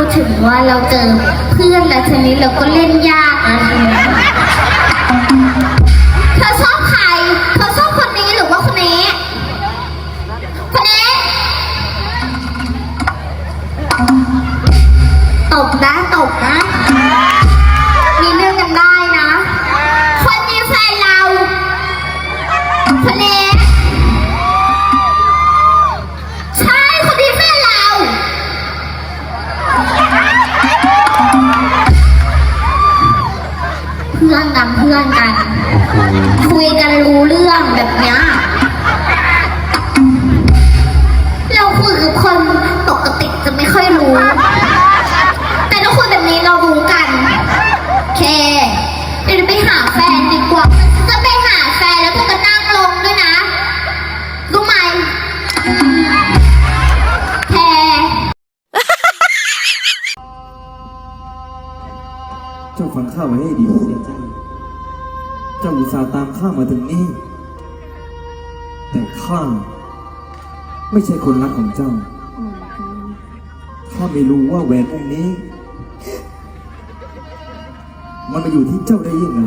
พูดถึงว่าเราเจอเพื่อนและชนิดเราก็เล่นยากนะทีนี้เธอชอบใคร เธอชอบคนนี้หรือว่าคนนี้ คนนี้ตบนะตบนะ พื่อนกันเพื่อนกัน คุยกันรู้เรื่องแบบเนี้ย เจ้าฟังข้าไว้ให้ดีเสียใจ เจ้าอุตส่าห์ตามข้ามาถึงนี่ แต่ข้าไม่ใช่คนรักของเจ้า ข้าไม่รู้ว่าแหวนวงนี้ มันมาอยู่ที่เจ้าได้ยังไง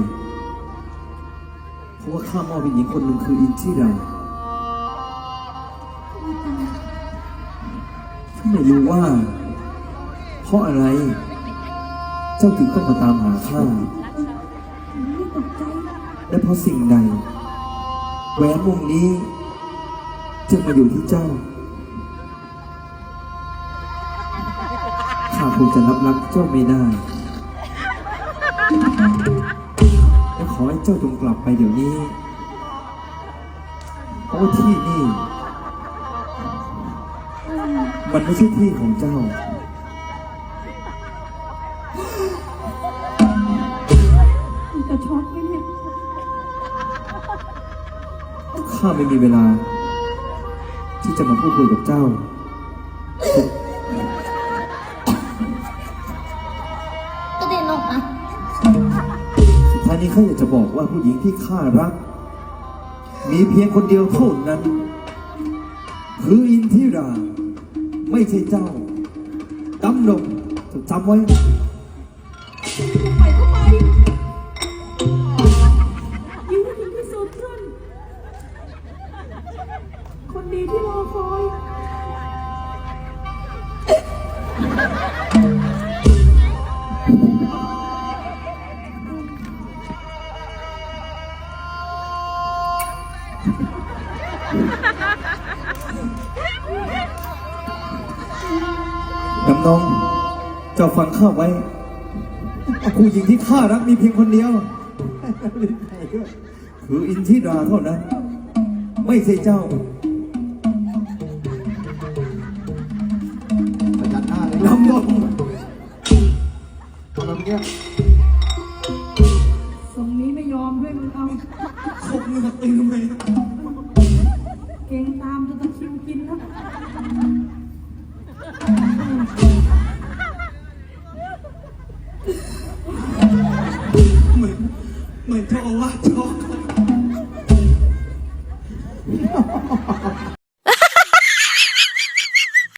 เพราะว่าข้ามอบให้หญิงคนหนึ่งคืออินทิราข้าไม่รู้ว่า เพราะอะไร เจ้าถึงต้องมาตามหาข้า และเพราะสิ่งใดแหวนวงนี้จึงมาอยู่ที่เจ้า ข้าคงจะรับรักเจ้าไม่ได้และขอให้เจ้าจงกลับไปเดี๋ยวนี้ เพราะว่าที่นี่ มันไม่ใช่ที่ของเจ้า เนี่ยข้าไม่มีเวลา ที่จะมาพูดคุยกับเจ้าก็เดินลงมาสุดท้ายนี้ข้าอยากจะบอกว่าผู้หญิงที่ข้ารัก มีเพียงคนเดียวเท่านั้น คืออินทิรา ไม่ใช่เจ้าดำดงจดจำไว้ ดีที่รอคอยดำนงเจ้าฟังข้าไว้ผู้หญิงที่ข้ารักมีเพียงคนเดียว คืออินทิราเท่านั้น ไม่ใช่เจ้า หน้าเลยดำดงตอนเนี้ยทรงนี้ไม่ยอมด้วยมึงเอาคบเนื้อตึงไมเก่งตามจนตะคริวกินแล้วเหมือนเหมือนเจ้าอาวาสช็อก